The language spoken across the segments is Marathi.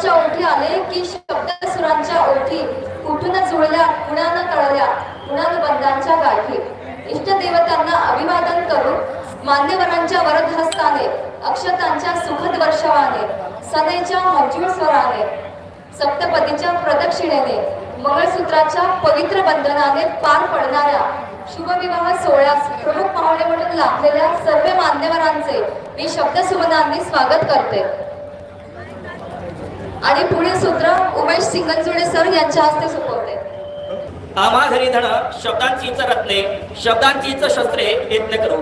सुरांच्या ओठी आले की शब्द सुरांच्या ओठी कुठून जुळल्या कुणानं कळल्या कुणान बंधांच्या गाठी इष्टदेवतांना अभिवादन करून मान्यवरांच्या वरदहस्ताने अक्षतांच्या सुखद वर्षवाने सनेच्या मंजूळ स्वराने सप्तपदीच्या प्रदक्षिणेने मंगळसूत्राच्या पवित्र बंधनाने पार पडणाऱ्या शुभविवाह सोहळ्यास प्रमुख पाहुणे म्हणून लाभलेल्या सर्व मान्यवरांचे मी शब्दसुमनांनी स्वागत करते. आणि पुढील सूत्र उमेश सिंगनजुळे सर यांच्या हस्ते सोपवते आमाधरी धन शब्दांचीच रत्ने शब्दांचीच शस्त्रे यत्न करू.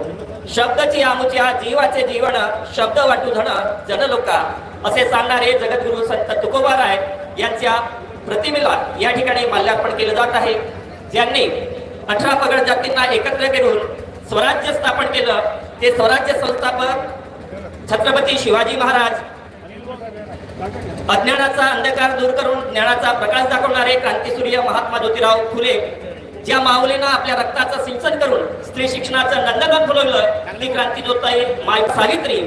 शब्दची आमुच्या जीवाचे जीवन शब्द वाटू धन जन लोका असे सांगणारे जगद्गुरु संत तुकोबाराय यांच्या प्रतिमेला या ठिकाणी माल्यार्पण केलं जात आहे. ज्यांनी अठरा पगड जातींना एकत्र करून स्वराज्य स्थापन केलं ते स्वराज्य संस्थापक छत्रपती शिवाजी महाराज. अज्ञानाचा अंधकार दूर करून ज्ञानाचा प्रकाश दाखवणारे क्रांतीसूर्य महात्मा ज्योतिराव फुले ज्या माऊलीनं आपल्या रक्ताचं सिंचन करून स्त्री शिक्षणाचं नंदनवन फुलवलं ती क्रांती ज्योताई माय सावित्री.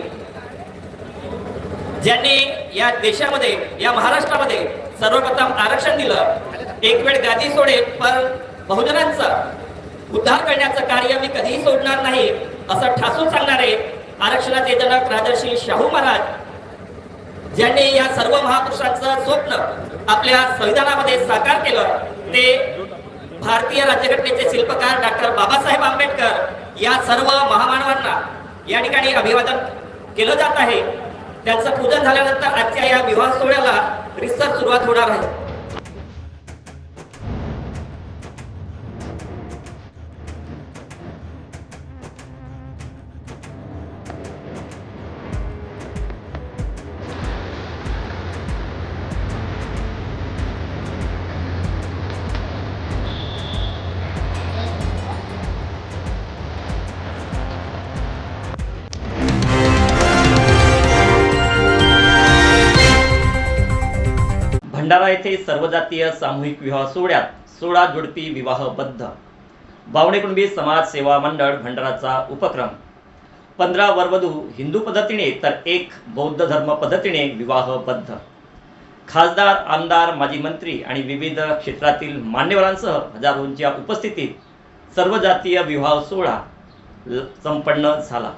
ज्यांनी या देशामध्ये या महाराष्ट्रामध्ये सर्वप्रथम आरक्षण दिलं एक वेळ गादी सोडेल पण बहुजनांचं उद्धार करण्याचं कार्य मी कधीही सोडणार नाही असं ठासून सांगणारे आरक्षणाचे जनक राजर्षी शाहू महाराज ज्यांनी या सर्व महापुरुषांचं स्वप्न आपल्या संविधानामध्ये साकार केलं ते भारतीय राज्यघटनेचे शिल्पकार डॉक्टर बाबासाहेब आंबेडकर या सर्व महामानवांना या ठिकाणी अभिवादन केलं जात आहे. त्यांचं पूजन झाल्यानंतर आजच्या या विवाह सोहळ्याला रिसर्च सुरुवात होणार आहे. भंडारा येथे सर्वजातीय सामूहिक विवाह सोहळ्यात सोळा जोडपी विवाहबद्ध. बावणे कुणबी समाज सेवा मंडळ भंडाराचा उपक्रम. पंधरा वरवधू हिंदू पद्धतीने तर एक बौद्ध धर्म पद्धतीने विवाहबद्ध. खासदार आमदार माजी मंत्री आणि विविध क्षेत्रातील मान्यवरांसह हजारोंच्या उपस्थितीत सर्वजातीय विवाह सोहळा ल- संपन्न झाला.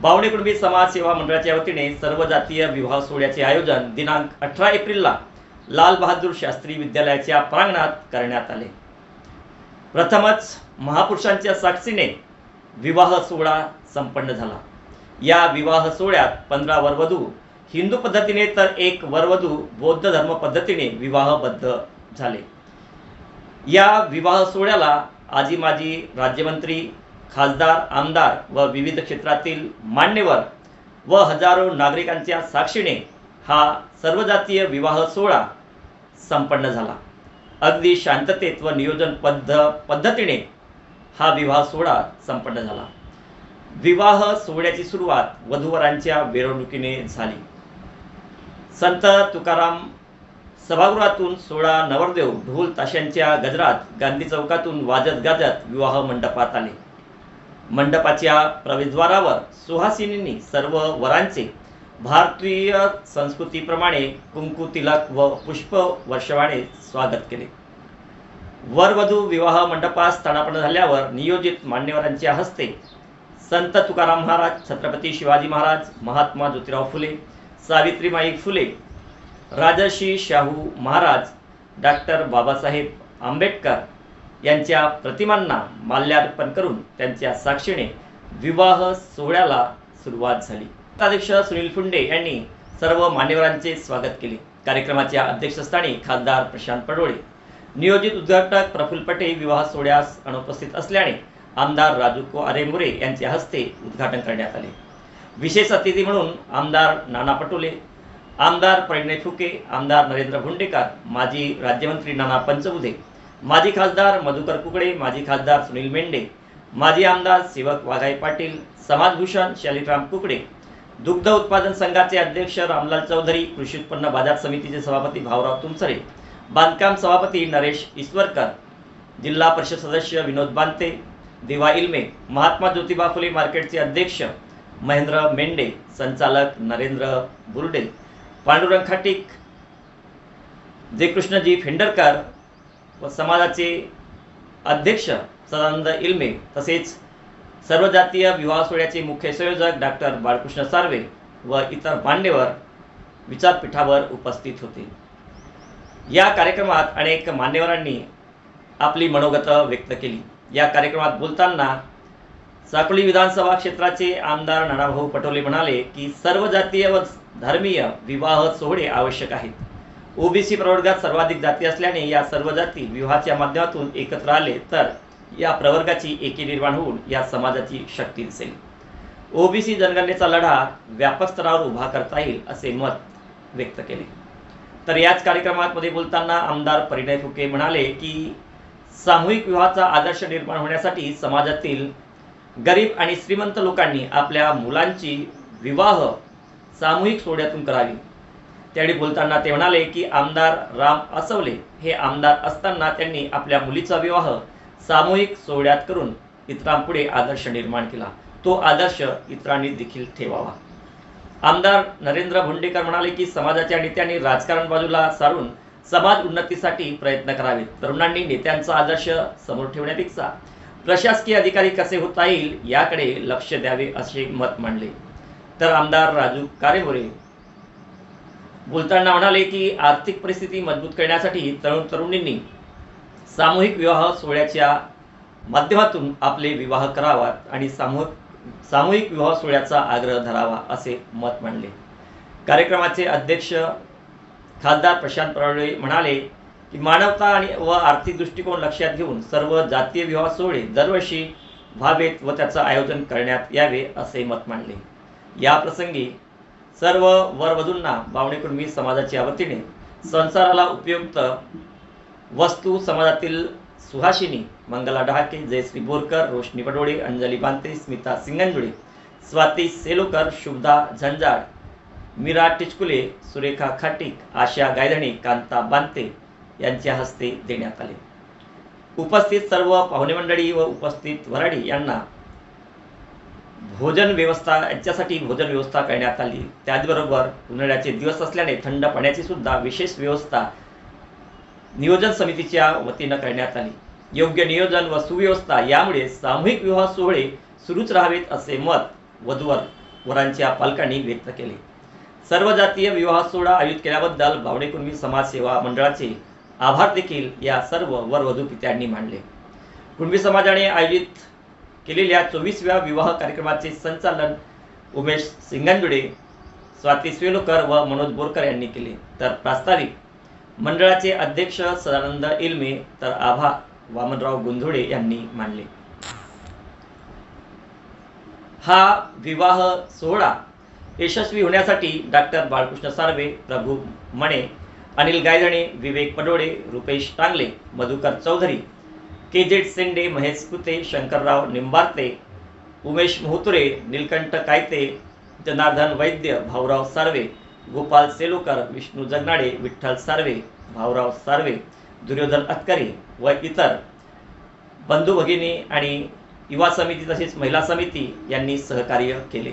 बावणे कुणबी समाज सेवा मंडळाच्या वतीने सर्वजातीय विवाह सोहळ्याचे आयोजन दिनांक अठरा एप्रिलला लाल बहादूर शास्त्री विद्यालयाच्या प्रांगणात करण्यात आले. प्रथमच महापुरुषांच्या साक्षीने विवाह सोहळा संपन्न झाला. या विवाह सोहळ्यात पंधरा वरवधू हिंदू पद्धतीने तर एक वरवधू बौद्ध धर्म पद्धतीने विवाहबद्ध झाले. या विवाह सोहळ्याला आजी माजी राज्यमंत्री खासदार आमदार व विविध क्षेत्रातील मान्यवर व हजारो नागरिकांच्या साक्षीने हा सर्वजातीय विवाह सोहळा संपन्न झाला. अगदी शांततेत व नियोजन पद्ध पद्धतीने हा विवाह सोहळा संपन्न झाला. विवाह सोहळ्याची सुरुवात वधूवरांच्या मिरवणुकीने झाली. संत तुकाराम सभागृहातून सोळा नवरदेव ढोल ताशांच्या गजरात गांधी चौकातून वाजत गाजत विवाह मंडपात आले. मंडपाच्या प्रवेशद्वारावर सुहासिनींनी सर्व वरांचे भारतीय संस्कृतीप्रमाणे कुंकू तिलक व पुष्प वर्षवाने स्वागत केले. वरवधू विवाह मंडपास स्थानापन झाल्यावर नियोजित मान्यवरांच्या हस्ते संत तुकाराम महाराज छत्रपती शिवाजी महाराज महात्मा ज्योतिराव फुले सावित्रीमाई फुले राजर्षी शाहू महाराज डॉक्टर बाबासाहेब आंबेडकर यांच्या प्रतिमांना माल्यार्पण करून त्यांच्या साक्षीने विवाह सोहळ्याला सुरुवात झाली. अध्यक्ष सुनील फुंडे यांनी सर्व मान्यवरांचे स्वागत केले. कार्यक्रमाच्या अध्यक्षस्थानी खासदार प्रशांत पडोळे नियोजित उद्घाटक प्रफुल्ल पटेल विवाह सोहळ्यास अनुपस्थित असल्याने आमदार राजू को आरेमुरे यांच्या हस्ते उद्घाटन करण्यात आले. विशेष अतिथी म्हणून आमदार नाना पटोले आमदार परिणय फुके आमदार नरेंद्र भुंडेकर माजी राज्यमंत्री नाना पंचबुधे माजी खासदार मधुकर कुकडे माजी खासदार सुनील मेंढे माजी आमदार सेवक वाघाई पाटील समाजभूषण शालिराम कुकडे दुग्ध उत्पादन संघाचे अध्यक्ष रामलाल चौधरी कृषी उत्पन्न बाजार समितीचे सभापती भाऊराव तुमसरे बांधकाम सभापती नरेश ईश्वरकर जिल्हा परिषद सदस्य विनोद बांते दिवा इल्मे महात्मा ज्योतिबा फुले मार्केटचे अध्यक्ष महेंद्र मेंढे संचालक नरेंद्र बुर्डे पांडुरंग खाटीक जयकृष्णजी फेंडरकर व समाजाचे अध्यक्ष सदानंद इल्मे तसेच सर्व जातीय विवाह सोहळ्याचे मुख्य संयोजक डॉक्टर बाळकृष्ण सार्वे व इतर मान्यवर विचारपीठावर उपस्थित होते. या कार्यक्रमात अनेक मान्यवरांनी आपली मनोगत व्यक्त केली. या कार्यक्रमात बोलताना साकोली विधानसभा क्षेत्राचे आमदार नानाभाऊ पटोले म्हणाले की सर्व जातीय व धर्मीय विवाह सोहळे आवश्यक आहेत. ओबीसी प्रवर्गात सर्वाधिक जाती असल्याने या सर्व जाती विवाहाच्या माध्यमातून एकत्र आले तर या प्रवर्गाची एकी निर्माण होऊन या समाजाची शक्ती दिसेल. ओबीसी जनगणनेचा लढा व्यापक स्तरावर उभा करता येईल असे मत व्यक्त केले. तर याच कार्यक्रमात मध्ये बोलताना आमदार परिणय फुके म्हणाले की सामूहिक विवाहाचा आदर्श निर्माण होण्यासाठी समाजातील गरीब आणि श्रीमंत लोकांनी आपल्या मुलांची विवाह सामूहिक सोहळ्यातून करावी. त्यावेळी बोलताना ते म्हणाले की आमदार राम असवले हे आमदार असताना त्यांनी आपल्या मुलीचा विवाह सामूहिक सोहळ्यात करून इतरांपुढे आदर्श निर्माण केला. तो आदर्श इतरांनी देखील ठेवावा. आमदार नरेंद्र भोंडेकर म्हणाले की समाजाच्या नेत्यांनी राजकारण बाजूला सारून समाज उन्नतीसाठी प्रयत्न करावेत. तरुणांनी नेत्यांचा आदर्श समोर ठेवण्यापेक्षा प्रशासकीय अधिकारी कसे होता येईल याकडे लक्ष द्यावे असे मत मांडले. तर आमदार राजू कारेमोरे बोलताना म्हणाले की आर्थिक परिस्थिती मजबूत करण्यासाठी तरुण तरुणींनी सामूहिक विवाह सोहळ्याच्या माध्यमातून आपले विवाह करावात आणि सामूहिक सामूहिक विवाह सोहळ्याचा आग्रह धरावा असे मत मांडले. कार्यक्रमाचे अध्यक्ष खासदार प्रशांत पराळे म्हणाले की मानवता आणि व आर्थिक दृष्टिकोन लक्षात घेऊन सर्व जातीय विवाह सोहळे दरवर्षी व्हावेत व त्याचं आयोजन करण्यात यावे असे मत मांडले. या प्रसंगी सर्व वरवधूंना बावणे कुणबी समाजाच्या वतीने संसाराला उपयुक्त वस्तू समाजातील सुहाशिनी मंगला डहाके जयश्री बोरकर रोशनी पडोळे अंजली बांते स्मिता सिंगंजुळे स्वाती सेलोकर शुभदा झंजाळ मीरा टिचकुले सुरेखा खाटीक आशा गायधणे कांता बांते यांच्या हस्ते देण्यात आले. उपस्थित सर्व पाहुणे मंडळी व उपस्थित वराडी यांना भोजन व्यवस्था यांच्यासाठी भोजन व्यवस्था करण्यात आली. त्याचबरोबर उन्हाळ्याचे दिवस असल्याने थंड पाण्याची सुद्धा विशेष व्यवस्था नियोजन समितीच्या वतीनं करण्यात आली. योग्य नियोजन व सुव्यवस्था यामुळे सामूहिक विवाह सोहळे सुरूच राहावेत असे मत वधूवर वरांच्या पालकांनी व्यक्त केले. सर्व जातीय विवाह सोहळा आयोजित केल्याबद्दल बावणे समाजसेवा समाज सेवा मंडळाचे आभार देखील या सर्व वरवधू पित्यांनी मांडले. कुणबी समाजाने आयोजित केलेल्या चोवीसव्या विवाह कार्यक्रमाचे संचालन उमेश सिंगंजुडे स्वाती स्वेलोकर व मनोज बोरकर यांनी केले. तर प्रास्ताविक मंडळाचे अध्यक्ष सदानंद इल्मे तर आभा वामनराव गुंधोडे यांनी मांडले हा विवाह सोहळा यशस्वी होण्यासाठी डॉक्टर बाळकृष्ण सार्वे प्रभू मणे अनिल गायधणे विवेक पडोळे रुपेश टांगले मधुकर चौधरी के जेड सेंडे महेश कुते शंकरराव निंबार्ते उमेश मोहतुरे निलकंठ कायते जनार्दन वैद्य भाऊराव सार्वे गोपाल सेलोकर विष्णू जगनाडे विठ्ठल सार्वे भाऊराव सार्वे दुर्योधन अतकरे व इतर बंधू भगिनी आणि युवा समिती तसेच महिला समिती यांनी सहकार्य केले.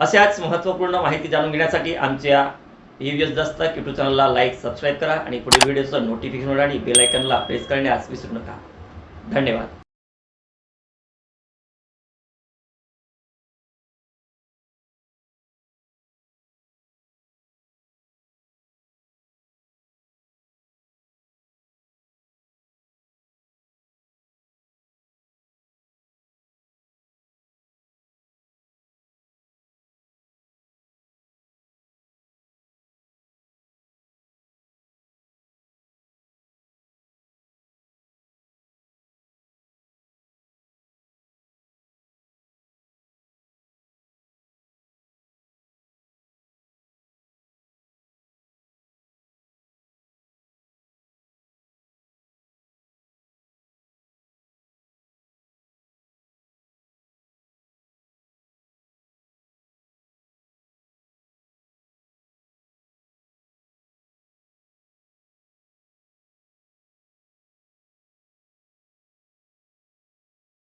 अशाच महत्त्वपूर्ण माहिती जाणून घेण्यासाठी आमच्या ईव्हीएस दस्त यूट्यूब चॅनलला लाईक सबस्क्राईब करा आणि पुढील व्हिडिओचं नोटिफिकेशन आणि बेल आयकनला प्रेस करण्यास विसरू नका. धन्यवाद.